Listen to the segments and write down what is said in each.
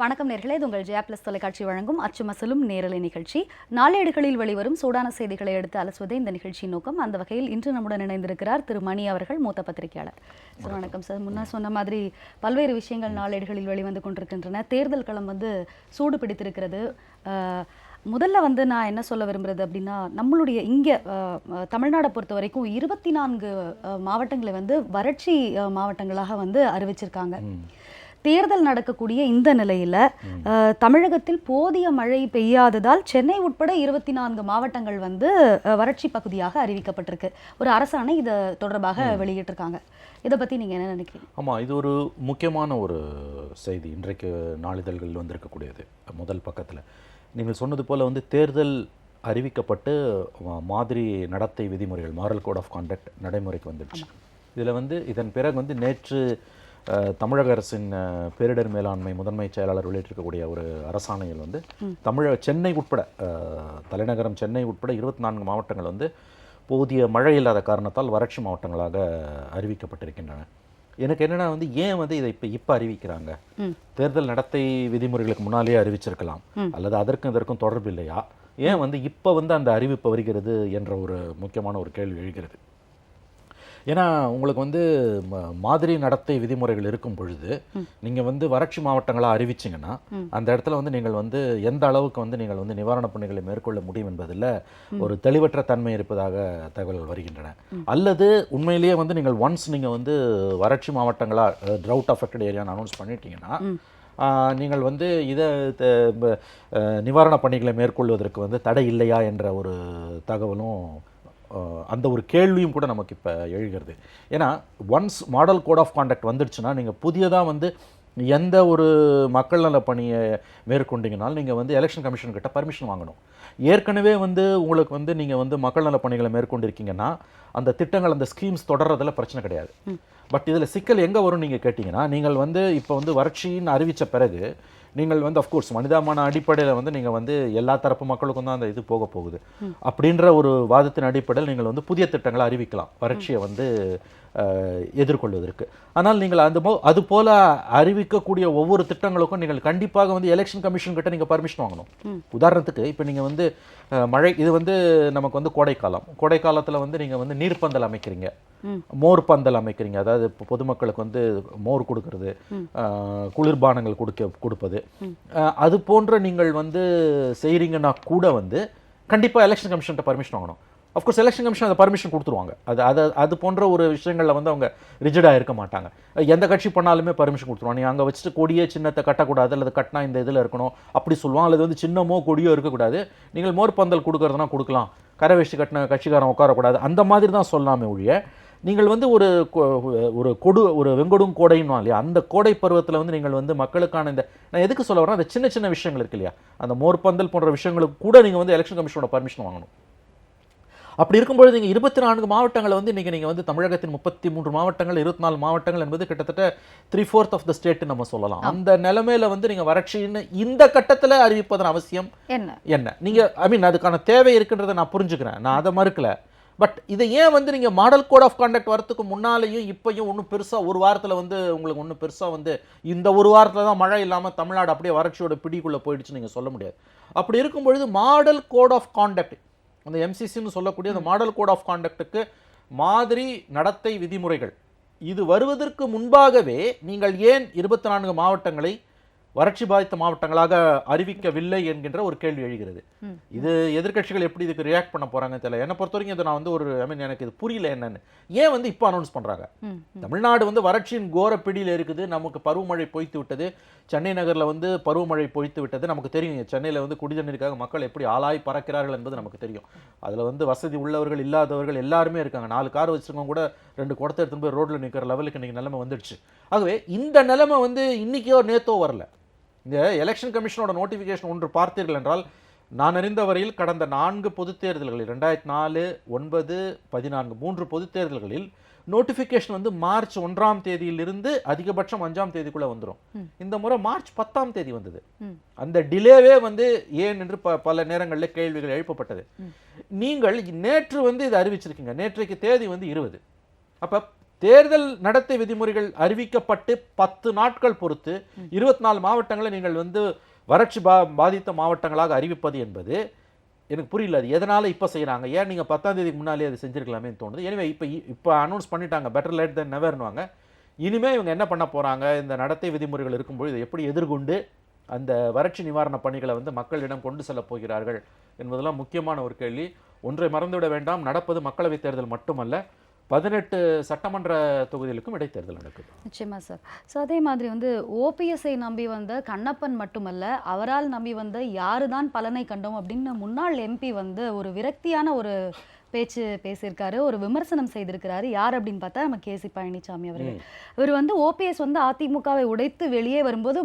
வணக்கம் நேர்களே இது உங்கள் ஜெயா பிளஸ் தொலைக்காட்சி வழங்கும் அச்சுமசலும் நேரலை நிகழ்ச்சி. நாளேடுகளில் வெளிவரும் சூடான செய்திகளை எடுத்து அலசுவதே இந்த நிகழ்ச்சியின் நோக்கம். அந்த வகையில் இன்று நம்முடன் இணைந்திருக்கிறார் திரு மணி அவர்கள் மூத்த பத்திரிகையாளர். சார் வணக்கம். சார். முன்னர் சொன்ன மாதிரி பல்வேறு விஷயங்கள் நாளேடுகளில் வெளிவந்து கொண்டிருக்கின்றன. தேர்தல் களம் வந்து சூடு பிடித்திருக்கிறது. முதல்ல வந்து நான் என்ன சொல்ல விரும்புறது அப்படின்னா நம்மளுடைய இங்கே தமிழ்நாடை பொறுத்த வரைக்கும் இருபத்தி நான்கு மாவட்டங்களை வந்து வறட்சி மாவட்டங்களாக வந்து அறிவிச்சிருக்காங்க. தேர்தல் நடக்கக்கூடிய இந்த நிலையில தமிழகத்தில் போதிய மழை பெய்யாததால் சென்னை உட்பட இருபத்தி நான்கு மாவட்டங்கள் வந்து வறட்சி பகுதியாக அறிவிக்கப்பட்டிருக்கு. ஒரு அரசாணை இது தொடர்பாக வெளியிட்டிருக்காங்க. இதை பத்தி நீங்க என்ன நினைக்கிறீங்க? ஆமாம் இது ஒரு முக்கியமான ஒரு செய்தி. இன்றைக்கு நாளிதழ்கள் வந்திருக்கக்கூடியது முதல் பக்கத்தில். நீங்கள் சொன்னது போல் வந்து தேர்தல் அறிவிக்கப்பட்டு மாதிரி நடத்தை விதிமுறைகள் மாரல் கோட் ஆஃப் கான்டக்ட் நடைமுறைக்கு வந்துடுச்சு. இதில் வந்து இதன் பிறகு வந்து நேற்று தமிழக அரசின் பேரிடர் மேலாண்மை முதன்மை செயலாளர் வெளியிட்டிருக்கக்கூடிய ஒரு அரசாணையில் வந்து தமிழக சென்னை உட்பட தலைநகரம் சென்னை உட்பட இருபத்தி நான்கு மாவட்டங்கள் வந்து போதிய மழை இல்லாத காரணத்தால் வறட்சி மாவட்டங்களாக அறிவிக்கப்பட்டிருக்கின்றன. எனக்கு என்னன்னா வந்து ஏன் வந்து இதை இப்போ இப்போ அறிவிக்கிறாங்க? தேர்தல் நடத்தை விதிமுறைகளுக்கு முன்னாலேயே அறிவிச்சிருக்கலாம். அல்லது அதற்கும் இதற்கும் தொடர்பு இல்லையா? ஏன் வந்து இப்போ வந்து அந்த அறிவிப்பு வருகிறது என்ற ஒரு முக்கியமான ஒரு கேள்வி எழுகிறது. ஏன்னா உங்களுக்கு வந்து மாதிரி நடத்தை விதிமுறைகள் இருக்கும் பொழுது நீங்கள் வந்து வறட்சி மாவட்டங்களாக அறிவிச்சிங்கன்னா அந்த இடத்துல வந்து நீங்கள் வந்து எந்த அளவுக்கு வந்து நீங்கள் வந்து நிவாரணப் பணிகளை மேற்கொள்ள முடியும் என்பதில் ஒரு தெளிவற்ற தன்மை இருப்பதாக தகவல்கள் வருகின்றன. அல்லது உண்மையிலேயே வந்து நீங்கள் ஒன்ஸ் நீங்கள் வந்து வறட்சி மாவட்டங்களாக ட்ரவுட் அஃபெக்டட் ஏரியான்னு அனௌன்ஸ் பண்ணிட்டீங்கன்னா நீங்கள் வந்து இதை நிவாரணப் பணிகளை மேற்கொள்வதற்கு வந்து தடை இல்லையா என்ற ஒரு தகவலும் அந்த ஒரு கேள்வியும் கூட நமக்கு இப்போ எழுகிறது. ஏன்னா once model code of contact வந்துடுச்சுன்னா நீங்கள் புதியதாக வந்து எந்த ஒரு மக்கள் நல பணியை மேற்கொண்டீங்கனாலும் நீங்கள் வந்து எலெக்ஷன் கமிஷன் கிட்ட பர்மிஷன் வாங்கணும். ஏற்கனவே வந்து உங்களுக்கு வந்து நீங்கள் வந்து மக்கள் நல பணிகளை மேற்கொண்டிருக்கீங்கன்னா அந்த திட்டங்கள் அந்த ஸ்கீம்ஸ் தொடர்றதுல பிரச்சனை கிடையாது. பட் இதில் சிக்கல் எங்கே வரும் நீங்கள் கேட்டிங்கன்னா நீங்கள் வந்து இப்போ வந்து வறட்சின்னு அறிவித்த பிறகு நீங்கள் வந்து அஃப்கோர்ஸ் மனிதாமான அடிப்படையில் வந்து நீங்கள் வந்து எல்லா தரப்பு மக்களுக்கும் தான் அந்த இது போக போகுது. அப்படின்ற ஒரு வாதத்தின் அடிப்படையில் நீங்கள் வந்து புதிய திட்டங்களை அறிவிக்கலாம். வறட்சியை வந்து எதிர்கொள்வதற்கு. ஆனால் நீங்கள் அந்த போ அது போல அறிவிக்கக்கூடிய ஒவ்வொரு திட்டங்களுக்கும் நீங்கள் கண்டிப்பாக வந்து எலெக்ஷன் கமிஷன் கிட்ட நீங்கள் பர்மிஷன் வாங்கணும். உதாரணத்துக்கு இப்போ நீங்கள் வந்து மழை இது வந்து நமக்கு வந்து கோடைக்காலம். கோடைக்காலத்தில் வந்து நீங்கள் வந்து நீர்ப்பந்தல் அமைக்கிறீங்க. மோர் பந்தல் அமைக்கிறீங்க. அதாவது பொதுமக்களுக்கு வந்து மோர் கொடுக்கறது குளிர்பானங்கள் கொடுக்க கொடுப்பது. அது போன்ற நீங்கள் வந்து செய்கிறீங்கன்னா கூட வந்து கண்டிப்பாக எலெக்ஷன் கமிஷன்கிட்ட பர்மிஷன் வாங்கணும். அஃப்கோர்ஸ் செலெக்ஷன் கமிஷன் அந்த பர்மிஷன் கொடுத்துருவாங்க. அது அது அது போன்ற ஒரு விஷயங்களில் வந்து அவங்க ரிஜிடாக இருக்க மாட்டாங்க. எந்த கட்சி பண்ணாலுமே பர்மிஷன் கொடுத்துருவாங்க. நீ அங்கே வச்சுட்டு கொடியே சின்னத்தை கட்டக்கூடாது அல்லது கட்டினா இந்த இதில் இருக்கணும் அப்படி சொல்லுவாங்க. அல்லது வந்து சின்னமோ கொடியோ இருக்கக்கூடாது. நீங்கள் மோர் பந்தல் கொடுக்கறதுனா கொடுக்கலாம். கரை வச்சு கட்டின கட்சிக்காரன் உட்காரக்கூடாது. அந்த மாதிரி தான் சொல்லாமே ஒழிய நீங்கள் வந்து ஒரு கொ- ஒரு கொடு ஒரு வெங்கொடும் கோடைன்னு இல்லையா? அந்த கோடை பருவத்தில் வந்து நீங்கள் வந்து மக்களுக்கான இந்த நான் எதுக்கு சொல்ல வரேன் அந்த சின்ன சின்ன விஷயங்கள் இருக்கு இல்லையா? அந்த மோர்பந்தல் போன்ற விஷயங்களுக்கு கூட நீங்கள் வந்து எலெக்ஷன் கமிஷனோட பர்மிஷன் வாங்கணும். அப்படி இருக்கும்பொழுது நீங்கள் இருபத்தி நான்கு மாவட்டங்களை வந்து நீங்கள் நீங்கள் வந்து தமிழகத்தின் முப்பத்தி மூன்று மாவட்டங்கள் இருபத்தி நாலு மாவட்டங்கள் என்பது கிட்டத்தட்ட three fourth of the state நம்ம சொல்லலாம். அந்த நிலைமையில வந்து நீங்கள் வறட்சின்னு இந்த கட்டத்தில் அறிவிப்பதன் அவசியம் என்ன? என்ன? நீங்கள் ஐ மீன் அதுக்கான தேவை இருக்குன்றதை நான் புரிஞ்சுக்கிறேன். நான் அதை மறுக்கல. பட் இதை ஏன் வந்து நீங்கள் மாடல் கோட் ஆஃப் கான்டக்ட் வரத்துக்கு முன்னாலேயும் இப்பயும் ஒன்றும் பெருசாக ஒரு வாரத்தில் வந்து உங்களுக்கு ஒன்றும் பெருசாக வந்து இந்த ஒரு வாரத்தில் தான் மழை இல்லாமல் தமிழ்நாடு அப்படியே வறட்சியோட பிடிக்குள்ளே போயிடுச்சுன்னு நீங்கள் சொல்ல முடியாது. அப்படி இருக்கும் பொழுது மாடல் கோட் ஆஃப் கான்டக்ட் அந்த எம்சிசின்னு சொல்லக்கூடிய அந்த மாடல் கோட் ஆஃப் கான்டக்ட்டுக்கு மாதிரி நடத்தை விதிமுறைகள். இது வருவதற்கு முன்பாகவே நீங்கள் ஏன் இருபத்தி நான்கு மாவட்டங்களை வறட்சி பாதித்த மாவட்டங்களாக அறிவிக்கவில்லை என்கின்ற ஒரு கேள்வி எழுகிறது. இது எதிர்க்கட்சிகள் எப்படி இதுக்கு ரியாக்ட் பண்ண போறாங்கன்னு தெரியல. என்னை பொறுத்த வரைக்கும் இதை நான் வந்து ஒரு ஐ மீன் எனக்கு இது புரியல என்னன்னு. ஏன் வந்து இப்போ அனௌன்ஸ் பண்றாங்க? தமிழ்நாடு வந்து வறட்சியின் கோர பிடியில் இருக்குது. நமக்கு பருவமழை பொய்த்து விட்டது. சென்னை நகர்ல வந்து பருவமழை பொய்த்து விட்டது. நமக்கு தெரியும் சென்னையில வந்து குடிதண்ணீருக்காக மக்கள் எப்படி ஆளாய் பறக்கிறார்கள் என்பது நமக்கு தெரியும். அதுல வந்து வசதி உள்ளவர்கள் இல்லாதவர்கள் எல்லாருமே இருக்காங்க. நாலு கார் வச்சிருக்கவங்க கூட ரெண்டு குடத்தை எடுத்துன்னு போய் ரோட்ல நிக்கிற லெவலுக்கு இன்னைக்கு நிலைமை வந்துடுச்சு. ஆகவே இந்த நிலைமை வந்து இன்னைக்கோ நேத்தோ வரல. இந்த எலெக்ஷன் கமிஷனோட நோட்டிஃபிகேஷன் ஒன்று பார்த்தீர்கள் என்றால் நான் அறிந்த வரையில் கடந்த நான்கு பொதுத் தேர்தல்களில் ரெண்டாயிரத்தி நாலு ஒன்பது பதினான்கு மூன்று பொதுத் தேர்தல்களில் நோட்டிஃபிகேஷன் வந்து மார்ச் ஒன்றாம் தேதியிலிருந்து அதிகபட்சம் அஞ்சாம் தேதிக்குள்ள வந்துரும். இந்த முறை மார்ச் பத்தாம் தேதி வந்தது. அந்த டிலேவே வந்து ஏன் என்று ப பல நேரங்களில் கேள்விகள் எழுப்பப்பட்டது. நீங்கள் நேற்று வந்து இதை அறிவிச்சிருக்கீங்க. நேற்றைக்கு தேதி வந்து இருபது. அப்ப தேர்தல் நடத்தை விதிமுறைகள் அறிவிக்கப்பட்டு பத்து நாட்கள் பொறுத்து இருபத்தி நாலு மாவட்டங்களை நீங்கள் வந்து வறட்சி பா பாதித்த மாவட்டங்களாக அறிவிப்பது என்பது எனக்கு புரியல அது. எதனால் இப்போ செய்கிறாங்க ஏன் நீங்கள் பத்தாம் தேதிக்கு முன்னாலே அது செஞ்சிருக்கலாமேன்னு தோணுது. எனவே இப்போ இப்போ அனௌன்ஸ் பண்ணிட்டாங்க. பெட்டர் லேட் தென் நெவர்னுவாங்க இனிமேல் இவங்க என்ன பண்ண போகிறாங்க இந்த நடத்தை விதிமுறைகள் இருக்கும்போது இதை எப்படி எதிர்கொண்டு அந்த வறட்சி நிவாரண பணிகளை வந்து மக்களிடம் கொண்டு செல்ல போகிறார்கள் என்பதெல்லாம் முக்கியமான ஒரு கேள்வி. ஒன்றை மறந்துவிட வேண்டாம். நடப்பது மக்களவைத் தேர்தல் மட்டுமல்ல பதினெட்டு சட்டமன்ற தொகுதிகளுக்கும் இடைத்தேர்தல் நடக்குது. நிச்சயமா சார். ஸோ அதே மாதிரி வந்து ஓபிஎஸ்ஐ நம்பி வந்த கண்ணப்பன் மட்டுமல்ல அவரால் நம்பி வந்த யாரு தான் பலனை கண்டோம் அப்படின்னு முன்னாள் எம்பி வந்து ஒரு விரக்தியான ஒரு பேச்சு பேசியிருக்காரு ஒரு விமர்சனம் செய்திருக்கிறாரு. யார் அப்படின்னு பார்த்தா நம்ம கேசி பழனிசாமி அவர்கள். இவர் வந்து ஓபிஎஸ் வந்து அதிமுகவை உடைத்து வெளியே வரும்போது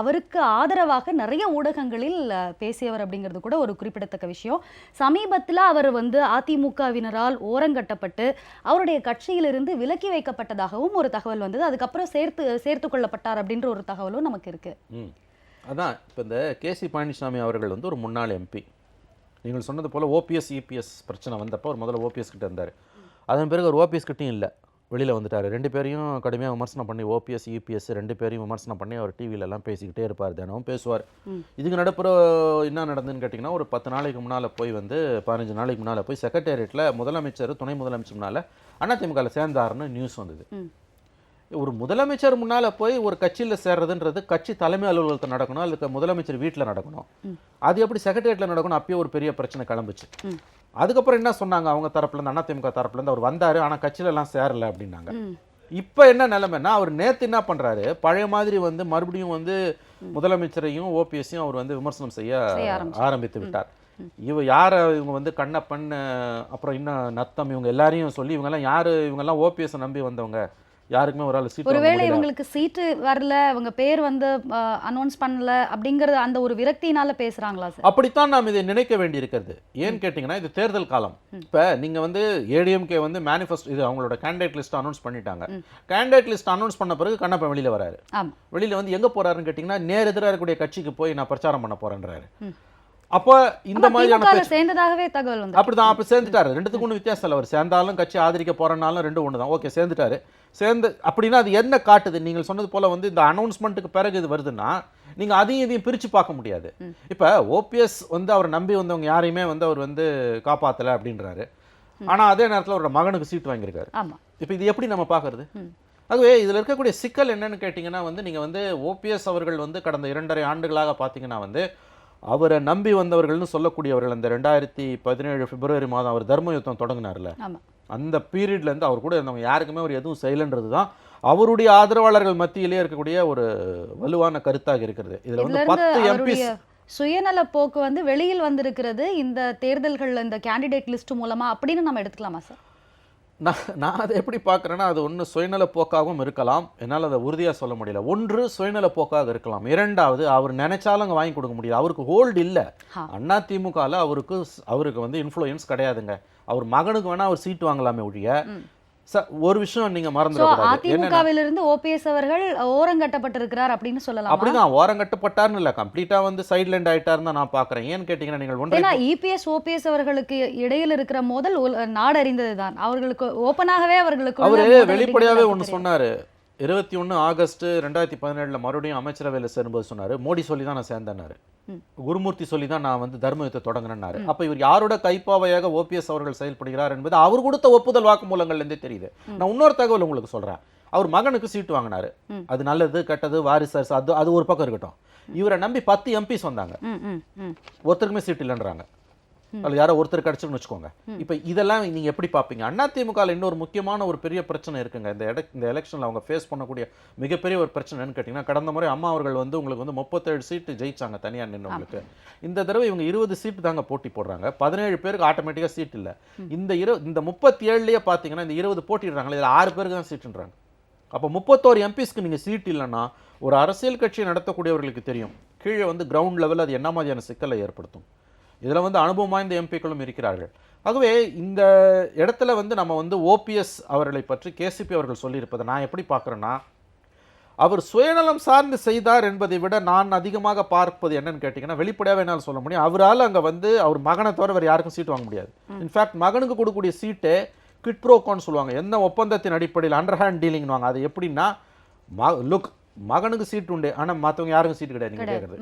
அவருக்கு ஆதரவாக நிறைய ஊடகங்களில் பேசியவர் அப்படிங்கிறது கூட ஒரு குறிப்பிடத்தக்க விஷயம். சமீபத்தில் அவர் வந்து அதிமுகவினரால் ஓரங்கட்டப்பட்டு அவருடைய கட்சியிலிருந்து விலக்கி வைக்கப்பட்டதாகவும் ஒரு தகவல் வந்தது. அதுக்கப்புறம் சேர்த்து சேர்த்து கொள்ளப்பட்டார் அப்படின்ற ஒரு தகவலும் நமக்கு இருக்கு. அதான் இப்போ இந்த கேசி பழனிசாமி அவர்கள் வந்து ஒரு முன்னாள் எம்பி. நீங்கள் சொன்னது போல் ஓபிஎஸ் இபிஎஸ் பிரச்சனை வந்தப்போ ஒரு முதல்ல ஓபிஎஸ் கிட்ட இருந்தார். அதன் பிறகு ஒரு ஓபிஎஸ் கிட்டையும் இல்லை. வெளியில் வந்துட்டார். ரெண்டு பேரையும் கடுமையாக விமர்சனம் பண்ணி ஓபிஎஸ் இபிஎஸ் ரெண்டு பேரையும் விமர்சனம் பண்ணி அவர் டிவியில எல்லாம் பேசிக்கிட்டே இருப்பார் தினமும் பேசுவார். இதுக்கு நடுப்புற என்ன நடந்ததுன்னு கேட்டிங்கன்னா ஒரு பத்து நாளைக்கு முன்னால் போய் வந்து பதினஞ்சு நாளைக்கு முன்னால் போய் செக்ரட்டேரியட்டில் முதலமைச்சர் துணை முதலமைச்சர் முன்னால் அதிமுகவில் சேர்ந்தாருன்னு நியூஸ் வந்தது. ஒரு முதலமைச்சர் முன்னால போய் ஒரு கட்சியில சேர்றதுன்றது கட்சி தலைமை அலுவலகத்தில் நடக்கணும் அல்லது முதலமைச்சர் வீட்டில் நடக்கணும். அது எப்படி செக்ரட்டேரியட்ல நடக்கணும் அப்பயே ஒரு பெரிய பிரச்சனை கிளம்புச்சு. அதுக்கப்புறம் என்ன சொன்னாங்க? அவங்க தரப்புல இருந்து அதிமுக தரப்புல இருந்து அவர் வந்தாரு ஆனா கட்சியில எல்லாம் சேரல அப்படின்னாங்க. இப்போ என்ன நிலைமைன்னா அவர் நேத்து என்ன பண்றாரு? பழைய மாதிரி வந்து மறுபடியும் வந்து முதலமைச்சரையும் ஓபிஎஸ்ஸையும் அவர் வந்து விமர்சனம் செய்ய. ஆரம்பித்து விட்டார். இவ யார இவங்க வந்து கண்ணப்பன் அப்புறம் இன்னும் நத்தம் இவங்க எல்லாரையும் சொல்லி இவங்கெல்லாம் யாரு? இவங்கெல்லாம் ஓபிஎஸ் நம்பி வந்தவங்க. யாருக்குமே ஒரு ஆள் சீட் ஒருவேளை. இவங்களுக்கு சீட்டு வரல இவங்க பேர் வந்து அனௌன்ஸ் பண்ணல அப்படிங்கறது அந்த ஒரு விரக்தியினால பேசுறாங்களா சார்? அப்படித்தான் நாம் இதை நினைக்க வேண்டியிருக்கிறது. ஏன்னு கேட்டிங்கன்னா இது தேர்தல் காலம். இப்போ நீங்க வந்து ஏடிஎம்கே வந்து மேனிஃபெஸ்டோ இது அவங்களோட கேண்டிடேட் லிஸ்ட் அனௌன்ஸ் பண்ணிட்டாங்க. கேண்டிடேட் லிஸ்ட் அனௌன்ஸ் பண்ண பிறகு கண்ணப்பன் வெளியில வராரு. வெளியில வந்து எங்க போறாருன்னு கேட்டிங்கன்னா நேர் எதிராக இருக்கக்கூடிய கட்சிக்கு போய் நான் பிரச்சாரம் பண்ண போறேன்றாரு. அப்போ இந்த மாதிரியான சேர்ந்ததாகவே தகவல் வந்து அப்படிதான் அப்ப சேர்ந்துட்டாரு. ரெண்டுத்துக்கும் ஒன்றும் வித்தியாசம் இல்லை அவர். சேர்ந்தாலும் கட்சி ஆதரிக்க போறனாலும் ரெண்டும் ஒன்று தான் ஓகே சேர்ந்துட்டாரு. சேர்ந்து அப்படின்னா அது என்ன காட்டுது? நீங்கள் சொன்னது போல வந்து இந்த அனௌன்ஸ்மெண்ட்டுக்கு பிறகு இது வருதுன்னா நீங்க அதையும் இதையும் பிரிச்சு பார்க்க முடியாது. இப்ப ஓபிஎஸ் வந்து அவர் நம்பி வந்தவங்க யாரையுமே வந்து அவர் வந்து காப்பாத்தல அப்படின்றாரு. ஆனா அதே நேரத்துல அவரோட மகனுக்கு சீட் வாங்கியிருக்காரு. இப்போ இது எப்படி நம்ம பார்க்கறது? ஆகவே இதில் இருக்கக்கூடிய சிக்கல் என்னன்னு கேட்டிங்கன்னா வந்து நீங்கள் வந்து ஓபிஎஸ் அவர்கள் வந்து கடந்த இரண்டரை ஆண்டுகளாக பார்த்தீங்கன்னா வந்து அவரை நம்பி வந்தவர்கள்னு சொல்லக்கூடியவர்கள் அந்த ரெண்டாயிரத்தி பதினேழு பிப்ரவரி மாதம் அவர் தர்ம யுத்தம் தொடங்கினார்ல அந்த பீரியட்லேருந்து அவர் கூட இருந்தவங்க யாருக்குமே அவர் எதுவும் செய்யலைன்றது தான் அவருடைய ஆதரவாளர்கள் மத்தியிலே இருக்கக்கூடிய ஒரு வலுவான கருத்தாக இருக்கிறது. இதில் வந்து பத்து எம்பிஸ் சுயநல போக்கு வந்து வெளியில் வந்திருக்கிறது இந்த தேர்தல்கள்ல இந்த கேண்டிடேட் லிஸ்ட் மூலமா அப்படின்னு நம்ம எடுத்துக்கலாமா சார் நான் நான் அதை எப்படி பார்க்குறேன்னா அது ஒன்று சுயநல போக்காகவும் இருக்கலாம். என்னால் அதை உறுதியாக சொல்ல முடியல. ஒன்று சுயநல போக்காக இருக்கலாம். இரண்டாவது அவர் நினைச்சாலும் அங்கே வாங்கி கொடுக்க முடியாது அவருக்கு ஹோல்டு இல்லை. அண்ணா திமுகவில் அவருக்கு அவருக்கு வந்து இன்ஃப்ளூயன்ஸ் கிடையாதுங்க. அவர் மகனுக்கு வேணா அவர் சீட் வாங்கலாமே ஒழிய ச- ஒரு விஷயம் நீங்கள் சோ மறந்துடக்கூடாது அதிமுகவிலிருந்து ஓபிஎஸ் அவர்கள் ஓரங்கட்டப்பட்டிருக்கிறார் அப்படின்னு சொல்லலாமா? அப்படிதான் ஓரங்கட்டப்பட்டார்னு இல்லை கம்ப்ளீட்டாக வந்து சைட்லேண்ட் ஆயிட்டாருன்னு தான் நான் பார்க்குறேன் ஏன்னு கேட்டிங்கன்னா நீங்கள் ஒன்றை ஏன்னா இபிஎஸ் ஓபிஎஸ் அவர்களுக்கு இடையில் இருக்கிற மோதல் உல- நாடு அறிந்ததுதான் அவர்களுக்கு ஓப்பனாகவே அவர்களுக்கு அவரு வெளிப்படையாவே ஒன்று சொன்னாரு. இருபத்தி ஒன்று ஆகஸ்ட் ரெண்டாயிரத்தி பதினேழுல மறுபடியும் அமைச்சரவையில் சேரும்போது சொன்னாரு. மோடி சொல்லி தான் நான் சேர்ந்தேன்னாரு. குருமூர்த்தி சொல்லி தான் நான் வந்து தர்ம யுத்தத்தை தொடங்கினேன்னாரு. அப்ப இவர் யாரோட கைப்பாவையாக ஓபிஎஸ் அவர்கள் செயல்படுகிறார் என்பது அவர் கொடுத்த ஒப்புதல் வாக்குமூலங்கள்லேருந்தே தெரியுது. நான் இன்னொரு தகவல் உங்களுக்கு சொல்றேன். அவர் மகனுக்கு சீட்டு வாங்கினாரு. அது நல்லது கெட்டது வாரிசு அது அது ஒரு பக்கம் இருக்கட்டும். இவரை நம்பி பத்து எம்பிஸ் வந்தாங்க ஒருத்தருக்குமே சீட் இல்லைன்றாங்க. அதில் யாரோ ஒருத்தர் கிடச்சுன்னு வச்சுக்கோங்க. இப்போ இதெல்லாம் நீங்க எப்படி பார்ப்பீங்க அண்ணா திமுகவில் இன்னொரு முக்கியமான ஒரு பெரிய பிரச்சனை இருக்குங்க. இந்த எட இந்த எலெக்ஷனில் அவங்க ஃபேஸ் பண்ணக்கூடிய மிகப்பெரிய ஒரு பிரச்சனைன்னு கேட்டிங்கன்னா கடந்த முறை அம்மா அவர்கள் வந்து உங்களுக்கு வந்து முப்பத்தேழு சீட்டு ஜெயிச்சாங்க தனியார் நின்றவங்களுக்கு இந்த தடவை இவங்க இருபது சீட்டு தாங்க போட்டி போடுறாங்க. பதினேழு பேருக்கு ஆட்டோமேட்டிக்காக சீட் இல்லை. இந்த இரு இந்த முப்பத்தி ஏழுலேயே பார்த்தீங்கன்னா இந்த இருபது போட்டிடுறாங்களே இதில் ஆறு பேருக்கு தான் சீட்டுன்றாங்க. அப்போ முப்பத்தோரு எம்பிஸ்க்கு நீங்கள் சீட் இல்லைன்னா ஒரு அரசியல் கட்சியை நடத்தக்கூடியவர்களுக்கு தெரியும். கீழே வந்து கிரவுண்ட் லெவலில் அது என்ன மாதிரியான சிக்கலை ஏற்படுத்தும்? இதில் வந்து அனுபவம் வாய்ந்த எம்பிக்களும் இருக்கிறார்கள். ஆகவே இந்த இடத்துல வந்து நம்ம வந்து ஓபிஎஸ் அவர்களை பற்றி கேசிபி அவர்கள் சொல்லியிருப்பதை நான் எப்படி பார்க்குறேன்னா அவர் சுயநலம் சார்ந்து செய்தார் என்பதை விட நான் அதிகமாக பார்ப்பது என்னன்னு கேட்டிங்கன்னா வெளிப்படையாகவே என்னால் சொல்ல முடியும். அவரால் அங்கே வந்து அவர் மகனை தவிர வேறு யாருக்கும் சீட் வாங்க முடியாது. இன்ஃபேக்ட் மகனுக்கு கொடுக்கக்கூடிய சீட்டே கிட்ப்ரோகான்னு சொல்லுவாங்க. என்ன ஒப்பந்தத்தின் அடிப்படையில் அண்டர் ஹேண்ட் டீலிங்னுவாங்க அது எப்படின்னா ம லுக் மகனுக்கு சீட் உண்டு ஆனால் மற்றவங்க யாருக்கும் சீட் கிடையாது. நீங்கள் கேட்குறது.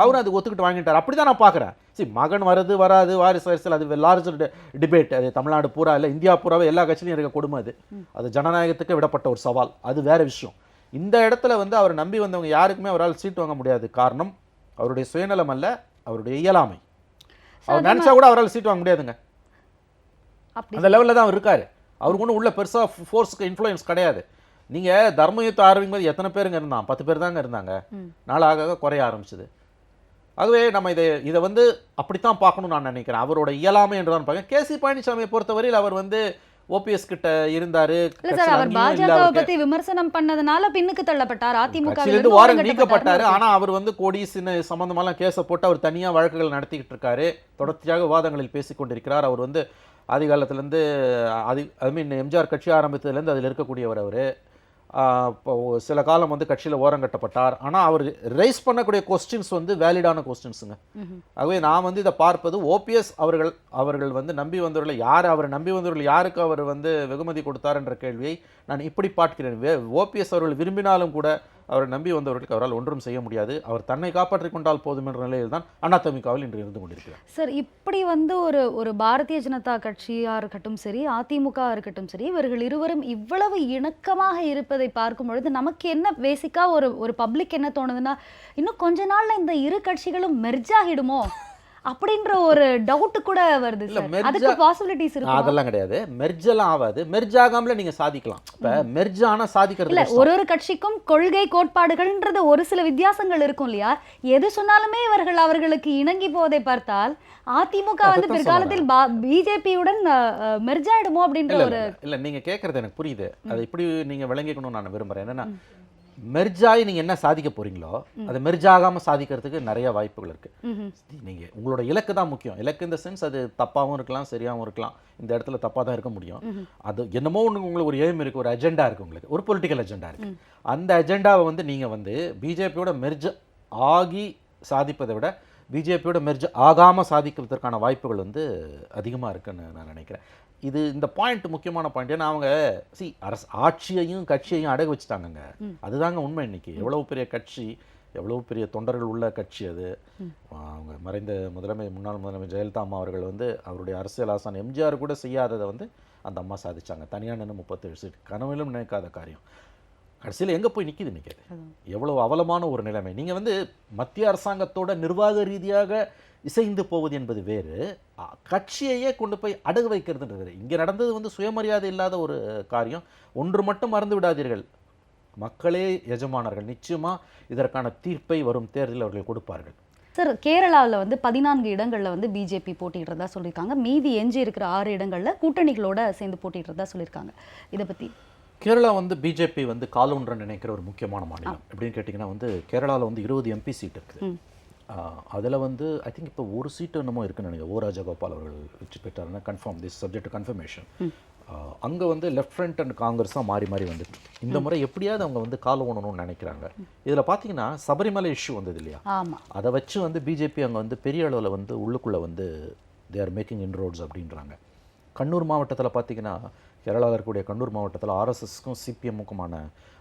அவரும் அது ஒத்துக்கிட்டு வாங்கிட்டார். அப்படி தான் நான் பார்க்குறேன். சரி மகன் வருது வராது வாரிசு அரசியல் அது லார்ஜர் டிபேட் அது தமிழ்நாடு பூரா இல்லை இந்தியா பூராவே எல்லா கட்சியிலும் இருக்க கொடுமை அது. அது ஜனநாயகத்துக்கு விடப்பட்ட ஒரு சவால். அது வேற விஷயம். இந்த இடத்துல வந்து அவர் நம்பி வந்தவங்க யாருக்குமே அவரால் சீட் வாங்க முடியாது. காரணம் அவருடைய சுயநலம் அல்ல அவருடைய இயலாமை. அவர் நினைச்சா கூட அவரால் சீட் வாங்க முடியாதுங்க. அந்த லெவலில் தான் அவர் இருக்காரு. அவருக்கு ஒன்றும் உள்ள பெருசாக ஃபோர்ஸுக்கு இன்ஃப்ளூயன்ஸ் கிடையாது. நீங்கள் தர்மயுத்தம் ஆரம்பிக்கும் போது எத்தனை பேருங்க இருந்தான் பத்து பேர் தாங்க இருந்தாங்க. நாளாக குறைய ஆரம்பிச்சது. ஆகவே நம்ம இதை இதை வந்து அப்படித்தான் பார்க்கணும்னு நான் நினைக்கிறேன். அவரோட இயலாமை என்று தான் பார்க்கறேன். கேசி பழனிசாமியை பொறுத்தவரையில் அவர் வந்து ஓபிஎஸ் கிட்ட இருந்தாரு. சார் அவர் பாஜகவை பத்தி விமர்சனம் பண்ணதுனால பின்னுக்கு தள்ளப்பட்டார். அதிமுக கட்சியிலிருந்து வாரம் நீக்கப்பட்டாரு ஆனா அவர் வந்து கோடி சின்ன சம்பந்தமெல்லாம் கேஸை போட்டு அவர் தனியா வழக்குகள் நடத்திக்கிட்டு இருக்காரு. தொடர்ச்சியாக விவாதங்களில் பேசிக் கொண்டிருக்கிறார். அவர் வந்து ஆதி காலத்துலேருந்து ஆதி ஐ மீன் எம்ஜிஆர் கட்சி ஆரம்பித்ததுலேருந்து அதில் இருக்கக்கூடியவர் அவர். சில காலம் வந்து கட்சியில் ஓரங்கட்டப்பட்டார் ஆனால் அவர் ரைஸ் பண்ணக்கூடிய கொஸ்டின்ஸ் வந்து வேலிடான கொஸ்டின்ஸுங்க ஆகவே நான் வந்து இதை பார்ப்பது ஓபிஎஸ் அவர்கள் அவர்கள் வந்து நம்பி வந்தவர்களை யார் அவரை நம்பி வந்தவர்கள் யாருக்கு அவர் வந்து வெகுமதி கொடுத்தார் என்ற கேள்வியை நான் இப்படி பார்க்கிறேன். ஓபிஎஸ் அவர்கள் விரும்பினாலும் கூட அவரை நம்பி வந்தவர்களுக்கு அவரால் ஒன்றும் செய்ய முடியாது. அவர் தன்னை காப்பாற்றிக் கொண்டால் போதும் என்ற நிலையில் தான் அதிமுகவில் இன்று இருந்து கொண்டிருக்கிறார். சார் இப்படி வந்து ஒரு ஒரு பாரதிய ஜனதா கட்சியாக இருக்கட்டும் சரி அதிமுக இருக்கட்டும் சரி இவர்கள் இருவரும் இவ்வளவு இணக்கமாக இருப்பதை பார்க்கும் பொழுது நமக்கு என்ன பேசிக்காக ஒரு ஒரு பப்ளிக் என்ன தோணுதுன்னா இன்னும் கொஞ்ச நாளில் இந்த இரு கட்சிகளும் மெர்ஜ் ஆகிடுமோ? அப்படின்ற ஒரு டவுட் கூட வருது அதுக்கு பாசிபிலிட்டிஸ் இருக்கு அதெல்லாம் கிடையாது. மெர்ஜெல்லாம் ஆகாது. மெர்ஜ் ஆகாமல நீங்க சாதிக்கலாம். இப்ப மெர்ஜ் ஆனா சாதிக்கிறது இல்ல. ஒரு ஒரு கட்சிக்கும் கொள்கை கோட்பாடுகள்ன்றது ஒரு சில வித்தியாசங்கள் இருக்கும் இல்லையா? எது சொன்னாலுமே இவர்கள் அவர்களுக்கு இணங்கி போவதை பார்த்தால் அதிமுக வந்து பிற்காலத்தில் பிஜேபியுடன் மெர்ஜ் ஆயிடுமோ அப்படின்ற ஒரு இல்ல நீங்க கேக்குறது எனக்கு புரியுது. அதை இப்படி நீங்க விளங்கிக்கணும்னு நான் விரும்புறேன். என்னன்னா மெர்ஜ் ஆகி நீங்க என்ன சாதிக்க போறீங்களோ அதை மெர்ஜ் ஆகாம சாதிக்கிறதுக்கு நிறைய வாய்ப்புகள் இருக்கு. ம்ஹும். நீங்க உங்களோட இலக்கு தான் முக்கியம். இலக்கு இந்த சென்ஸ் அது தப்பாவும் இருக்கலாம் சரியாவும் இருக்கலாம். இந்த இடத்துல தப்பா தான் இருக்க முடியும். அது என்னமோ ஒன்று உங்களுக்கு ஒரு எய்ம் இருக்கு ஒரு அஜெண்டா இருக்கு உங்களுக்கு. ஒரு பொலிட்டிக்கல் அஜெண்டா இருக்கு. அந்த அஜெண்டாவை வந்து நீங்க வந்து பிஜேபியோட மெர்ஜ் ஆகி சாதிப்பதை விட பிஜேபியோட மெர்ஜ் ஆகாம சாதிக்கிறதுக்கான வாய்ப்புகள் வந்து அதிகமா இருக்குன்னு நான் நினைக்கிறேன். இது இந்த பாயிண்ட் முக்கியமான பாயிண்ட் ஏன்னா அவங்க சி அரசு ஆட்சியையும் கட்சியையும் அடகு வச்சுட்டாங்கங்க. அதுதாங்க உண்மை இன்னைக்கு. எவ்வளவு பெரிய கட்சி எவ்வளவு பெரிய தொண்டர்கள் உள்ள கட்சி அது. அவங்க மறைந்த முதலமை முன்னாள் முதலமை ஜெயலலிதா அம்மா அவர்கள் வந்து அவருடைய அரசியல் ஆசான் எம்ஜிஆர் கூட செய்யாததை வந்து அந்த அம்மா சாதிச்சாங்க. தனியாக நின்று முப்பத்தேழு சீட் கனவிலும் நினைக்காத காரியம். கடைசியில் எங்கே போய் நிற்கிது நிற்கிது எவ்வளவு அவலமான ஒரு நிலைமை. நீங்கள் வந்து மத்திய அரசாங்கத்தோட நிர்வாக ரீதியாக இசைந்து போவது என்பது வேறு. கட்சியையே கொண்டு போய் அடகு வைக்கிறதுன்றது. இங்கே நடந்தது வந்து சுயமரியாதை இல்லாத ஒரு காரியம். ஒன்று மட்டும் மறந்து விடாதீர்கள். மக்களே எஜமானர்கள் நிச்சயமா இதற்கான தீர்ப்பை வரும் தேர்தலில் அவர்கள் கொடுப்பார்கள். சார் கேரளாவில் வந்து பதினான்கு இடங்கள்ல வந்து பிஜேபி போட்டியிடுறதா சொல்லியிருக்காங்க. மீதி எஞ்சி இருக்கிற ஆறு இடங்கள்ல கூட்டணிகளோட சேர்ந்து போட்டியிடுறதா சொல்லியிருக்காங்க. இதை பத்தி. கேரளா வந்து பிஜேபி வந்து காலூன்ற நினைக்கிற ஒரு முக்கியமான மாநிலம். எப்படின்னு கேட்டிங்கன்னா வந்து கேரளாவில் வந்து இருபது எம்பி சீட் இருக்குது. அதில் வந்து ஐ திங்க் இப்போ ஒரு சீட்டு என்னமோ இருக்குன்னு நினைக்கிறேன். ஓ ராஜகோபால் அவர்கள் வெற்றி பெற்றாருன்னா கன்ஃபார்ம் திஸ் சப்ஜெக்ட் கன்ஃபர்மேஷன் அங்கே வந்து லெஃப்ட் ஃப்ரண்ட் அண்ட் காங்கிரஸாக மாறி மாறி வந்துட்டு இந்த முறை எப்படியாவது அவங்க வந்து கால ஊனணும்னு நினைக்கிறாங்க. இதில் பார்த்தீங்கன்னா சபரிமலை இஷ்யூ வந்தது இல்லையா? அதை வச்சு வந்து பிஜேபி அங்கே வந்து பெரிய அளவில் வந்து உள்ளுக்குள்ளே வந்து தே ஆர் மேக்கிங் இன்ரோட்ஸ் அப்படின்றாங்க. கண்ணூர் மாவட்டத்தில் பார்த்தீங்கன்னா கேரளாவில் இருக்கக்கூடிய கண்ணூர் மாவட்டத்தில் ஆர்எஸ்எஸ்க்கும் சிபிஎம்முக்குமான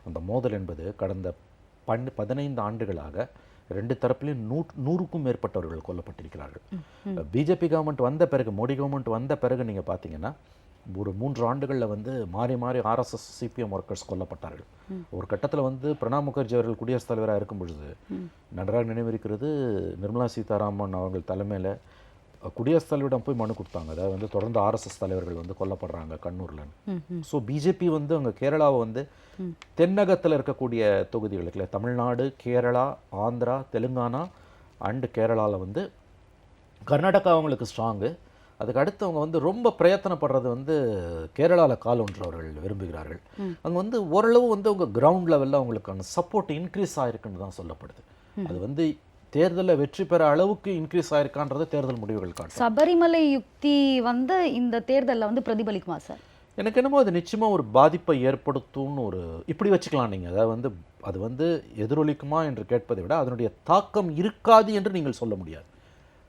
அந்த மோதல் என்பது கடந்த பன் பதினைந்து ஆண்டுகளாக ரெண்டு தரப்புலையும் நூ நூறுக்கும் மேற்பட்டவர்கள் கொல்லப்பட்டிருக்கிறார்கள். பிஜேபி கவர்மெண்ட் வந்த பிறகு மோடி கவர்மெண்ட் வந்த பிறகு நீங்கள் பார்த்தீங்கன்னா ஒரு மூன்று ஆண்டுகளில் வந்து மாறி மாறி ஆர்எஸ்எஸ் சிபிஎம் ஒர்க்கர்ஸ் கொல்லப்பட்டார்கள். ஒரு கட்டத்தில் வந்து பிரணாப் முகர்ஜி அவர்கள் குடியரசுத் தலைவராக இருக்கும் பொழுது நன்றாக நினைவிருக்கிறது நிர்மலா சீதாராமன் அவர்கள் தலைமையில் குடியரசுத் தலைவரிடம் போய் மனு கொடுத்தாங்க. அதாவது வந்து தொடர்ந்து ஆர்எஸ்எஸ் தலைவர்கள் வந்து கொல்லப்படுறாங்க கண்ணூர்ல. ஸோ பிஜேபி வந்து அங்கே கேரளாவை வந்து தென்னகத்தில் இருக்கக்கூடிய தொகுதிகள் இருக்குல்ல தமிழ்நாடு கேரளா ஆந்திரா தெலுங்கானா அண்டு கேரளாவில் வந்து கர்நாடகா அவங்களுக்கு ஸ்ட்ராங்கு அதுக்கு அடுத்து அவங்க வந்து ரொம்ப பிரயத்தனப்படுறது வந்து கேரளாவில் கால் ஒன்றவர்கள் விரும்புகிறார்கள். அங்கே வந்து ஓரளவு வந்து அவங்க கிரவுண்ட் லெவலில் அவங்களுக்கான சப்போர்ட் இன்க்ரீஸ் ஆயிருக்குன்னு தான் சொல்லப்படுது. அது வந்து தேர்தலில் வெற்றி பெற அளவுக்கு இன்க்ரீஸ் ஆயிருக்கான்றது தேர்தல் முடிவுகள் காட்டும். சபரிமலை யுக்தி வந்து இந்த தேர்தல்ல வந்து பிரதிபலிக்குமா சார்? எனக்கு என்னமோ அது நிச்சயமாக ஒரு பாதிப்பை ஏற்படுத்தும்னு ஒரு இப்படி வச்சுக்கலாம் நீங்கள் அதாவது வந்து அது வந்து எதிரொலிக்குமா என்று கேட்பதை விட அதனுடைய தாக்கம் இருக்காது என்று நீங்கள் சொல்ல முடியாது.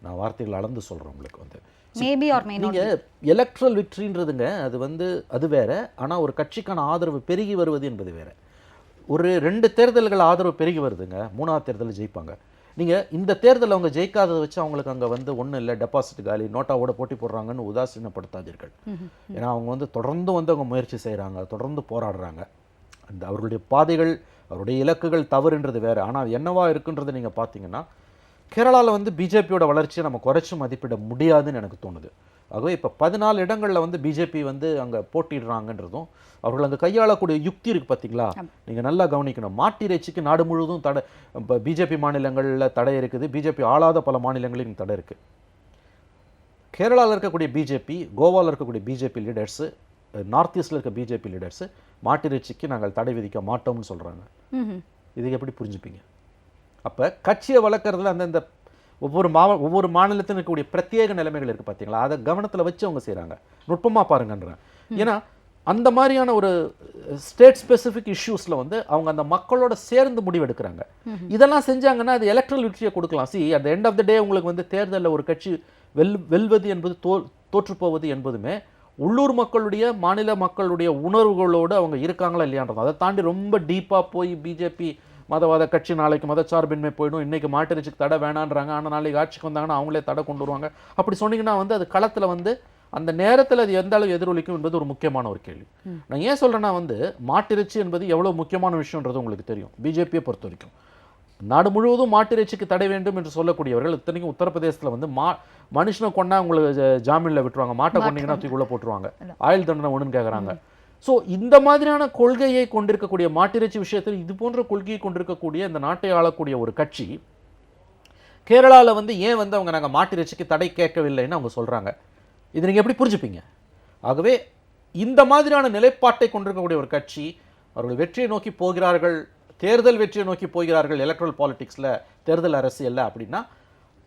நான் வார்த்தைகள் அளந்து சொல்கிறேன் உங்களுக்கு வந்து. மேபி ஆர் மே நீங்கள் எலக்ட்ரல் விக்ட்ரின்றதுங்க அது வந்து அது வேற. ஆனால் ஒரு கட்சிக்கான ஆதரவு பெருகி வருவது என்பது வேற. ஒரு ரெண்டு தேர்தல்கள் ஆதரவு பெருகி வருதுங்க மூணாவது தேர்தலில் ஜெயிப்பாங்க. நீங்கள் இந்த தேர்தலில் அவங்க ஜெயிக்காததை வச்சு அவங்களுக்கு அங்கே வந்து ஒன்றும் இல்லை டெபாசிட் காலி நோட்டாவோட போட்டி போடுறாங்கன்னு உதாசீனப்படுத்தாதீர்கள். ஏன்னா அவங்க வந்து தொடர்ந்து வந்து அவங்க முயற்சி செய்கிறாங்க தொடர்ந்து போராடுறாங்க. அந்த அவர்களுடைய பாதைகள் அவருடைய இலக்குகள் தவறுன்றது வேற. ஆனால் என்னவா இருக்குன்றதை நீங்கள் பார்த்தீங்கன்னா கேரளாவில் வந்து பிஜேபியோட வளர்ச்சியை நம்ம குறைச்சி மதிப்பிட முடியாதுன்னு எனக்கு தோணுது. ஆகவே இப்போ பதினாலு இடங்களில் வந்து பிஜேபி வந்து அங்கே போட்டிடுறாங்கன்றதும் அவர்கள் அங்கே கையாளக்கூடிய யுக்தி இருக்குது பார்த்தீங்களா நீங்கள் நல்லா கவனிக்கணும். மாட்டிறைச்சிக்கு நாடு முழுவதும் தடை இப்போ பிஜேபி மாநிலங்களில் தடை இருக்குது. பிஜேபி ஆளாத பல மாநிலங்களிலும் தடை இருக்குது கேரளாவில் இருக்கக்கூடிய பிஜேபி கோவாவில் இருக்கக்கூடிய பிஜேபி லீடர்ஸு நார்த் ஈஸ்டில் இருக்க பிஜேபி லீடர்ஸு மாட்டிறைச்சிக்கு நாங்கள் தடை விதிக்க மாட்டோம்னு சொல்கிறாங்க. இதுக்கு எப்படி புரிஞ்சுப்பீங்க? அப்போ கட்சியை வளர்க்குறதுல அந்தந்த ஒவ்வொரு மாவ ஒவ்வொரு மாநிலத்திலும் இருக்கக்கூடிய பிரத்யேக நிலைமைகள் இருக்குது பார்த்தீங்களா அதை கவனத்தில் வச்சு அவங்க செய்கிறாங்க நுட்பமாக பாருங்கன்றேன். ஏன்னா அந்த மாதிரியான ஒரு ஸ்டேட் ஸ்பெசிஃபிக் இஷ்யூஸில் வந்து அவங்க அந்த மக்களோட சேர்ந்து முடிவெடுக்கிறாங்க. இதெல்லாம் செஞ்சாங்கன்னா அது எலக்ட்ரல் விக்டரியை கொடுக்கலாம். See the end of the day உங்களுக்கு வந்து தேர்தலில் ஒரு கட்சி வெல் வெல்வது என்பது தோ தோற்றுப்போவது என்பதுமே உள்ளூர் மக்களுடைய மாநில மக்களுடைய உணர்வுகளோடு அவங்க இருக்காங்களா இல்லையான்றது அதை தாண்டி ரொம்ப டீப்பாக போய் பிஜேபி மதவாத கட்சி நாளைக்கு மதச்சார்பின்மை போயிடும். இன்னைக்கு மாட்டிறைச்சிக்கு தடை வேணான்றாங்க. ஆனால் நாளைக்கு ஆட்சிக்கு வந்தாங்கன்னா அவங்களே தடை கொண்டு வருவாங்க. அப்படி சொன்னீங்கன்னா வந்து அது களத்தில் வந்து அந்த நேரத்தில் அது எந்த அளவு எதிரொலிக்கும் என்பது ஒரு முக்கியமான ஒரு கேள்வி. நான் ஏன் சொல்றேன்னா வந்து மாட்டிறைச்சி என்பது எவ்வளோ முக்கியமான விஷயம்ன்றது உங்களுக்கு தெரியும். பிஜேபியை பொறுத்த வரைக்கும். நாடு முழுவதும் மாட்டிறைச்சிக்கு தடை வேண்டும் என்று சொல்லக்கூடியவர்கள் இத்தனைக்கும் உத்தரப்பிரதேசத்தில் வந்து மா மனுஷனை கொண்டா உங்களுக்கு ஜாமீன்ல விட்டுருவாங்க. மாட்டை கொண்டீங்கன்னா தூக்கி உள்ள போட்டுருவாங்க. ஆயுள் தண்டனை ஒன்றுன்னு கேட்குறாங்க ஸோ இந்த மாதிரியான கொள்கையை கொண்டிருக்கக்கூடிய மாட்டிறைச்சி விஷயத்தில் இது போன்ற கொள்கையை கொண்டிருக்கக்கூடிய இந்த நாட்டை ஆளக்கூடிய ஒரு கட்சி கேரளாவில் வந்து ஏன் வந்து அவங்க நாங்கள் மாட்டிறைச்சிக்கு தடை கேட்கவில்லைன்னு அவங்க சொல்கிறாங்க இது நீங்கள் எப்படி புரிஞ்சுப்பீங்க? ஆகவே இந்த மாதிரியான நிலைப்பாட்டை கொண்டிருக்கக்கூடிய ஒரு கட்சி அவர்கள் வெற்றியை நோக்கி போகிறார்கள் தேர்தல் வெற்றியை நோக்கி போகிறார்கள் எலக்ட்ரல் பாலிட்டிக்ஸில் தேர்தல் அரசியலில் அப்படின்னா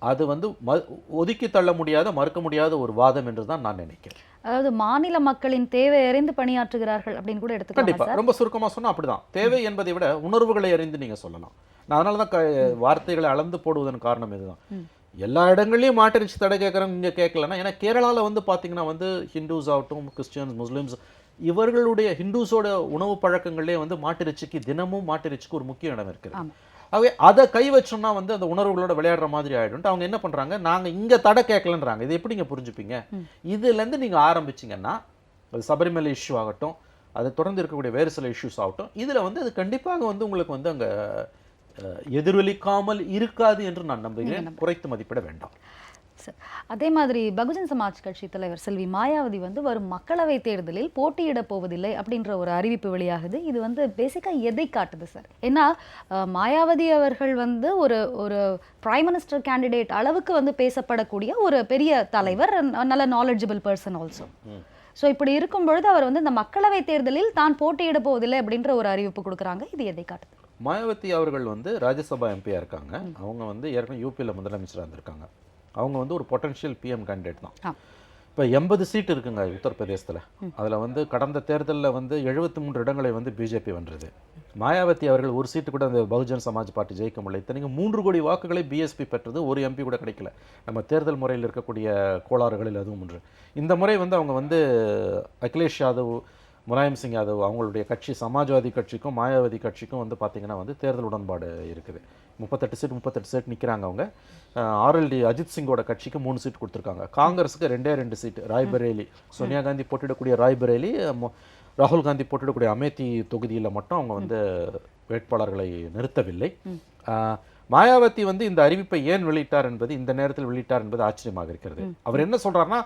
அது வந்து ம ஒதுக்கி தள்ள முடியாத மறுக்க முடியாத ஒரு வாதம் என்று தான் நான் நினைக்கிறேன். அதாவது மாநில மக்களின் தேவை அறிந்து பணியாற்றுகிறார்கள் அப்படின்னு கூட எடுத்துக்கலாம் கண்டிப்பா. ரொம்ப சுருக்கமா சொன்னா அப்படிதான். தேவை என்பதை விட உணர்வுகளை அறிந்து நீங்க சொல்லலாம். நான் அதனால தான் க- வார்த்தைகளை அளந்து போடுவதன் காரணம் இதுதான். எல்லா இடங்கள்லயும் மாட்டிறைச்சி தடை கேட்குறவங்க இங்க கேட்கலன்னா ஏன்னா கேரளால வந்து பாத்தீங்கன்னா வந்து ஹிந்துஸ் ஆகட்டும் கிறிஸ்டியன்ஸ் முஸ்லிம்ஸ் இவர்களுடைய ஹிந்துஸோட உணவு பழக்கங்களே வந்து மாட்டிறைச்சிக்கு தினமும் மாட்டிறைச்சிக்கு ஒரு முக்கிய இடம் இருக்குது. ஆகவே அதை கை வச்சோம்னா வந்து அந்த உணர்வுகளோட விளையாடுற மாதிரி ஆயிடும் அவங்க என்ன பண்றாங்க? நாங்க இங்க தடை கேட்கலன்றாங்க. இது எப்படி நீங்க புரிஞ்சுப்பீங்க? இதுல இருந்து நீங்க ஆரம்பிச்சீங்கன்னா அது சபரிமலை இஷ்யூ ஆகட்டும் அதை தொடர்ந்து இருக்கக்கூடிய வேறு சில இஷ்யூஸ் ஆகட்டும் இதுல வந்து அது கண்டிப்பாக வந்து உங்களுக்கு வந்து அங்க எதிரொலிக்காமல் இருக்காது என்று நான் நம்புகிறேன். குறைத்து மதிப்பிட வேண்டாம். அதே மாதிரி பகுஜன் சமாஜ் கட்சி தலைவர் செல்வி மாயாவதி வந்து வரும் மக்களவை தேர்தலில் போட்டியிட போவதில்லை அப்படின்ற ஒரு அறிவிப்பு வெளியாகுது. இது வந்து பேசிக்கா எதை காட்டுது சார் ஏன்னா மாயாவதி அவர்கள் வந்து ஒரு ஒரு பிரைம் மினிஸ்டர் கேண்டிடேட் அளவுக்கு வந்து பேசப்படக்கூடிய ஒரு பெரிய தலைவர் நல்ல நாலேஜபிள் பர்சன் ஆல்சோ ஸோ இப்படி இருக்கும் பொழுது அவர் வந்து இந்த மக்களவை தேர்தலில் தான் போட்டியிட போவதில்லை அப்படின்ற ஒரு அறிவிப்பு கொடுக்குறாங்க. இது எதை காட்டுது? மாயாவதி அவர்கள் வந்து ராஜ்யசபா எம்பியாக இருக்காங்க. அவங்க வந்து ஏற்கனவே யூபியில் முதலமைச்சராக இருந்திருக்காங்க. அவங்க வந்து ஒரு பொட்டன்ஷியல் பிஎம் கேண்டிடேட் தான். இப்போ எண்பது சீட் இருக்குங்க உத்தரப்பிரதேசத்தில். அதில் வந்து கடந்த தேர்தலில் வந்து எழுபத்தி மூன்று இடங்களை வந்து பிஜேபி வென்றது. மாயாவதி அவர்கள் ஒரு சீட்டு கூட அந்த பகுஜன் சமாஜ் பார்ட்டி ஜெயிக்க முடியல. இத்தனைக்கும் மூன்று கோடி வாக்குகளை பிஎஸ்பி பெற்றது ஒரு எம்பி கூட கிடைக்கல. நம்ம தேர்தல் முறையில் இருக்கக்கூடிய கோளாறுகளில் அதுவும் ஒன்று. இந்த முறை வந்து அவங்க வந்து அகிலேஷ் யாதவ் முலாயம் சிங் யாதவ் அவங்களுடைய கட்சி சமாஜ்வாதி கட்சிக்கும் மாயாவதி கட்சிக்கும் வந்து பார்த்தீங்கன்னா வந்து தேர்தல் உடன்பாடு இருக்குது. முப்பத்தெட்டு சீட் முப்பத்தெட்டு சீட் நிற்கிறாங்க அவங்க. ஆர்எல்டி அஜித் சிங்கோட கட்சிக்கு மூணு சீட் கொடுத்துருக்காங்க. காங்கிரஸுக்கு ரெண்டே ரெண்டு சீட் ராய்பரேலி. சோனியா காந்தி போட்டியிடக்கூடிய ராய்பரேலி ராகுல் காந்தி போட்டியிடக்கூடிய அமேத்தி தொகுதியில் மட்டும் அவங்க வந்து வேட்பாளர்களை நிறுத்தவில்லை. மாயாவதி வந்து இந்த அறிவிப்பை ஏன் வெளியிட்டார் என்பது இந்த நேரத்தில் வெளியிட்டார் என்பது ஆச்சரியமாக இருக்கிறது. அவர் என்ன சொல்றாருன்னா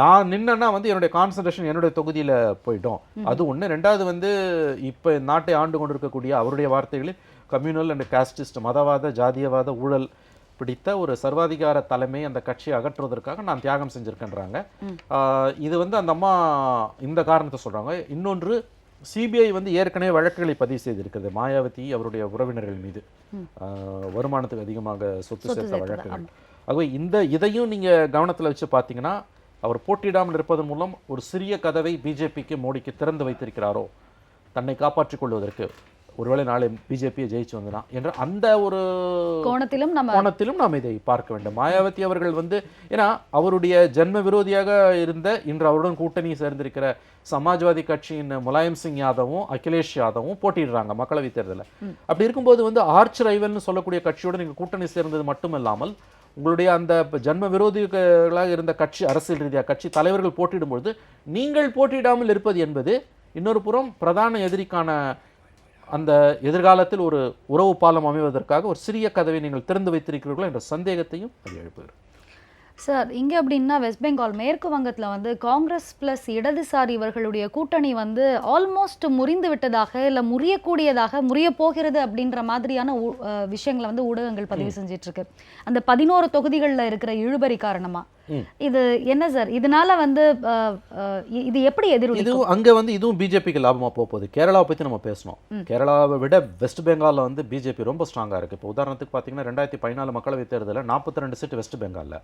நான் நின்னேன்னா வந்து என்னுடைய கான்சன்ட்ரேஷன் என்னுடைய தொகுதியில போயிடும். அது ஒண்ணு. ரெண்டாவது வந்து இப்ப நாட்டை ஆண்டு கொண்டிருக்கக்கூடிய அவருடைய வார்த்தைகளில் கம்யூனல் அண்ட் காஸ்டிஸ்ட் மதவாத ஜாதியவாத ஊழல் பிடித்த ஒரு சர்வாதிகார தலைமை அந்த கட்சியை அகற்றுவதற்காக நான் தியாகம் செஞ்சிருக்கேன்றாங்க. இது வந்து அந்த அம்மா இந்த காரணத்தை சொல்றாங்க. இன்னொன்று சிபிஐ வந்து ஏற்கனவே வழக்குகளை பதிவு செய்திருக்கிறது மாயாவதி அவருடைய உறவினர்கள் மீது. வருமானத்துக்கு அதிகமாக சொத்து சேர்த்த வழக்குகள். ஆகவே இந்த இதையும் நீங்க கவனத்துல வச்சு பார்த்தீங்கன்னா அவர் போட்டியிடாமல் இருப்பதன் மூலம் ஒரு சிறிய கதவை பிஜேபிக்கு மோடிக்கு திறந்து வைத்திருக்கிறாரோ தன்னை காப்பாற்றிக் கொள்வதற்கு. ஒருவேளை நாளை பிஜேபியை ஜெயிச்சு வந்தனா என்ற அந்த ஒரு கோணத்திலும் நம்ம கோணத்திலும் நாம் இதை பார்க்க வேண்டும். மாயாவதி அவர்கள் வந்து ஏன்னா அவருடைய ஜென்ம விரோதியாக இருந்த இன்று அவருடன் கூட்டணி சேர்ந்திருக்கிற சமாஜ்வாதி கட்சியின் முலாயம் சிங் யாதவும் அகிலேஷ் யாதவும் போட்டியிடுறாங்க மக்களவைத் தேர்தலில். அப்படி இருக்கும்போது வந்து ஆர்ச் ரைவல்னு சொல்லக்கூடிய கட்சியோட நீங்க கூட்டணி சேர்ந்தது மட்டுமல்லாமல் உங்களுடைய அந்த ஜன்ம விரோதிகளாக இருந்த கட்சி அரசியல் ரீதியாக கட்சி தலைவர்கள் போட்டியிடும்பொழுது நீங்கள் போட்டியிடாமல் இருப்பது என்பது இன்னொரு புறம் பிரதான எதிரிக்கான அந்த எதிர்காலத்தில் ஒரு உறவு பாலம் அமைவதற்காக ஒரு சிறிய கதவை நீங்கள் திறந்து வைத்திருக்கிறீர்களோ என்ற சந்தேகத்தையும் அது எழுப்புகிறது. சார் இங்க அப்படின்னா வெஸ்ட் பெங்கால் மேற்கு வங்கத்துல வந்து காங்கிரஸ் பிளஸ் இடதுசாரி இவர்களுடைய கூட்டணி வந்து ஆல்மோஸ்ட் முறிந்து விட்டதாக இல்ல முறியக்கூடியதாக முறிய போகிறது அப்படின்ற மாதிரியான விஷயங்களை வந்து ஊடகங்கள் பதிவு செஞ்சிட்டு இருக்கு. அந்த பதினோரு தொகுதிகள்ல இருக்கிற இழுபறி காரணமா? ம். இது என்ன சார்? இதனால வந்து இது எப்படி எதிரொலி இதுவும் அங்க வந்து இதுவும் பிஜேபிக்கு லாபமா போக போகுது. கேரளாவை பத்தி நம்ம பேசணும். கேரளாவை விட வெஸ்ட் பெங்கால்ல வந்து பிஜேபி ரொம்ப ஸ்ட்ராங்கா இருக்கு. இப்போ உதாரணத்துக்கு பாத்தீங்கன்னா ரெண்டாயிரத்தி பதினாலு மக்களவைத் தேர்தலில் நாற்பத்தி ரெண்டு சீட்டு வெஸ்ட் பெங்கால்ல.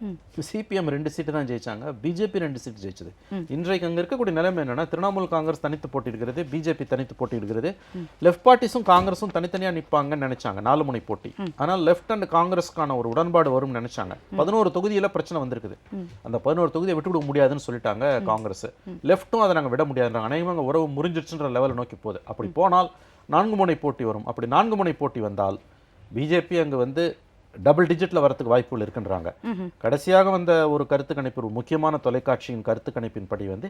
சிபிஎம் ரெண்டு சீட்டு தான் ஜெயிச்சாங்க. பிஜேபி ரெண்டு சீட்டு ஜெயிச்சது. இன்றைக்கு அங்க இருக்கக்கூடிய நிலைமை என்னன்னா திரிணாமுல் காங்கிரஸ் தனித்து போட்டியிடுகிறது பிஜேபி தனித்து போட்டியிடுகிறது. லெஃப்ட் பார்ட்டிஸும் காங்கிரஸும் தனித்தனியா நிப்பாங்கன்னு நினைச்சாங்க. நாலு முனை போட்டி. ஆனால் லெஃப்ட் அண்ட் காங்கிரஸ்க்கான ஒரு உடன்பாடு வரும்னு நினைச்சாங்க. பதினோரு தொகுதியில பிரச்சனை வந்திருக்குது. அந்த பதினோரு தொகுதியை விட்டு விட முடியாதுன்னு சொல்லிட்டாங்க காங்கிரஸ். லெஃப்ட்டும் அதை நாங்கள் விட முடியாதுன்றாங்க. அநேகமாக உறவு முறிஞ்சிருச்சுன்ற லெவலில் நோக்கி போகுது. அப்படி போனால் நான்கு முனை போட்டி வரும். அப்படி நான்கு முனை போட்டி வந்தால் பிஜேபி அங்கே வந்து டபுள் டிஜிட்ல வரதுக்கு வாய்ப்புகள் இருக்குன்றாங்க. கடைசியாக வந்த ஒரு கருத்து கணிப்பு ஒரு முக்கியமான தொலைக்காட்சியின் கருத்து கணிப்பின்படி வந்து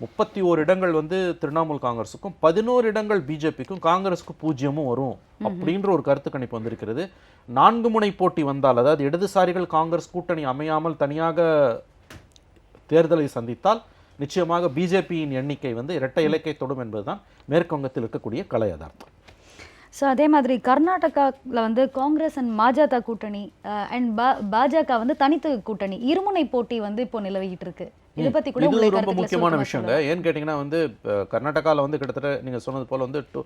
முப்பத்தி ஓரு இடங்கள் வந்து திரிணாமுல் காங்கிரஸுக்கும் பதினோரு இடங்கள் பிஜேபிக்கும் காங்கிரஸுக்கு பூஜ்ஜியமும் வரும் அப்படின்ற ஒரு கருத்து கணிப்பு வந்திருக்கிறது. நான்கு முனை போட்டி வந்தால் அதாவது இடதுசாரிகள் காங்கிரஸ் கூட்டணி அமையாமல் தனியாக தேர்தலை சந்தித்தால் நிச்சயமாக பிஜேபியின் எண்ணிக்கை வந்து இரட்டை இலக்கை தொடும் என்பதுதான் மேற்கு வங்கத்தில் இருக்கக்கூடிய கலை யதார்த்தம். ஸோ அதே மாதிரி கர்நாடகாவில் வந்து காங்கிரஸ் அண்ட் பாஜக கூட்டணி அண்ட் பாஜக வந்து தனித்து கூட்டணி இருமுனை போட்டி வந்து இப்போ நிலவிக்கிட்டு இருக்கு இதை பத்தி கூட இது ரொம்ப முக்கியமான விஷயங்க. ஏன்னு கேட்டிங்கன்னா வந்து கர்நாடகாவில் வந்து கிட்டத்தட்ட நீங்கள் சொன்னது போல் வந்து டூ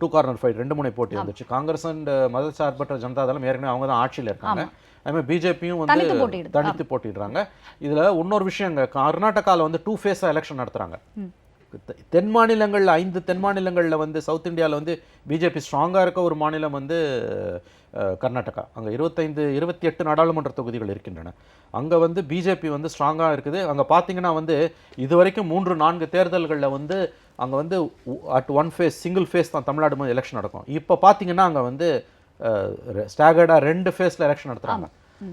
டூ கார்னர் ஃபைட் ரெண்டு முனை போட்டி வந்துச்சு. காங்கிரஸ் அண்ட் மதசார்பற்ற ஜனதா தளம் ஏற்கனவே அவங்க தான் ஆட்சியில் இருக்காங்க. அதுமாதிரி பிஜேபியும் வந்து தனித்து போட்டிடுறாங்க இதுல இன்னொரு விஷயங்க கர்நாடகாவில் வந்து டூ ஃபேஸாக எலெக்ஷன் நடத்துறாங்க. தெ- தென் மாநிலங்கள்ல ஐந்து தென் மாநிலங்கள்ல வந்து சவுத் இந்தியாவில் வந்து பிஜேபி ஸ்ட்ராங்கா இருக்க ஒரு மாநிலம் வந்து கர்நாடகா. அங்க இருபத்தைந்து இருபத்தி எட்டு நாடாளுமன்ற தொகுதிகள் இருக்கின்றன. அங்க வந்து பிஜேபி வந்து ஸ்ட்ராங்கா இருக்குது. அங்க பாத்தீங்கன்னா வந்து இதுவரைக்கும் மூன்று நான்கு தேர்தல்கள்ல வந்து அங்க வந்து at one phase single phase தான் தமிழ்நாடு எலெக்ஷன் நடக்கும். இப்போ பாத்தீங்கன்னா அங்க வந்து ஸ்டாகர்டா ரெண்டு ஃபேஸ்ல எலெக்ஷன் நடத்துறாங்க.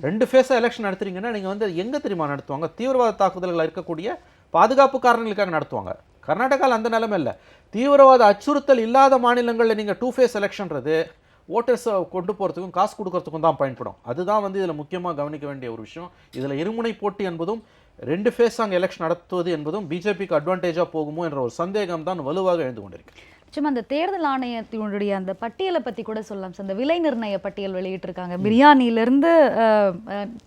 ரெண்டு ஃபேஸாக எலெக்ஷன் நடத்துறீங்கன்னா நீங்க வந்து எங்க தெரியுமா நடத்துவாங்க? தீவிரவாத தாக்குதல்கள் இருக்கக்கூடிய பாதுகாப்பு காரணங்களுக்காக நடத்துவாங்க. கர்நாடகாவில் அந்த நிலைமை இல்லை தீவிரவாத அச்சுறுத்தல் இல்லாத மாநிலங்களில் நீங்கள் டூ ஃபேஸ் எலெக்ஷன்றது ஓட்டர்ஸை கொண்டு போகிறதுக்கும் காசு கொடுக்கறதுக்கும் தான் பயன்படும். அதுதான் வந்து இதில் முக்கியமாக கவனிக்க வேண்டிய ஒரு விஷயம். இதில் இருமுனை போட்டி என்பதும் ரெண்டு ஃபேஸ் அங்கே எலெக்ஷன் நடத்துவது என்பதும் பிஜேபிக்கு அட்வான்டேஜாக போகுமோ என்ற ஒரு சந்தேகம் தான் வலுவாக எழுந்து கொண்டிருக்கு சும்மா அந்த தேர்தல் ஆணையத்தினுடைய அந்த பட்டியலை பத்தி கூட சொல்லலாம். சார் அந்த விலை நிர்ணய பட்டியல் வெளியிட்டிருக்காங்க. பிரியாணியிலிருந்து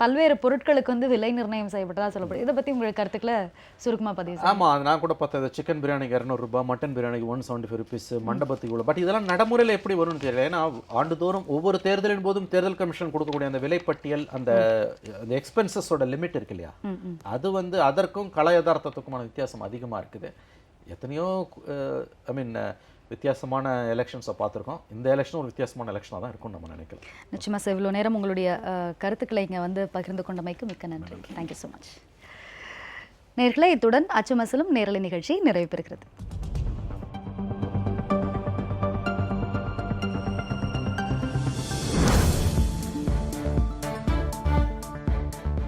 பல்வேறு பொருட்களுக்கு வந்து விலை நிர்ணயம் செய்யப்பட்டதா சொல்லப்படுது. இதை பத்தி உங்களுடைய கருத்துக்களை சுருக்கமா பதிவு செய்யுங்க. ஆமா அது நான் கூட பார்த்தேன். சிக்கன் பிரியாணிக்கு இரநூறுபா மட்டன் பிரியாணிக்கு ஒன் செவன்ட்டி ஃபைவ் ருபீஸ் மண்டபத்துக்கு இவ்வளோ பட் இதெல்லாம் நடைமுறையில் எப்படி வரும்னு தெரியல. ஏன்னா ஆண்டுதோறும் ஒவ்வொரு தேர்தலின் போதும் தேர்தல் கமிஷன் கொடுக்கக்கூடிய அந்த விலைப்பட்டியல் அந்த அந்த எக்ஸ்பென்சஸோட லிமிட் இருக்கு இல்லையா. அது வந்து அதற்கும் கல யதார்த்தத்துக்குமான வித்தியாசம் அதிகமா இருக்குது. எத்தனையோ ஐ மீன் வித்தியாசமான எலெக்ஷன்ஸை பார்த்துருக்கோம். இந்த எலெக்ஷன் ஒரு வித்தியாசமான எலெக்ஷனாக தான் இருக்கும்னு நம்ம நினைக்கலாம் நிச்சயமா சார் இவ்வளோ நேரம் உங்களுடைய கருத்துக்களை இங்க வந்து பகிர்ந்து கொண்டமைக்கு மிக்க நன்றி. தேங்க்யூ ஸோ மச் நேர்களே இத்துடன் அச்சுமசலும் நேரலை நிகழ்ச்சி நிறைவு பெறுகிறது.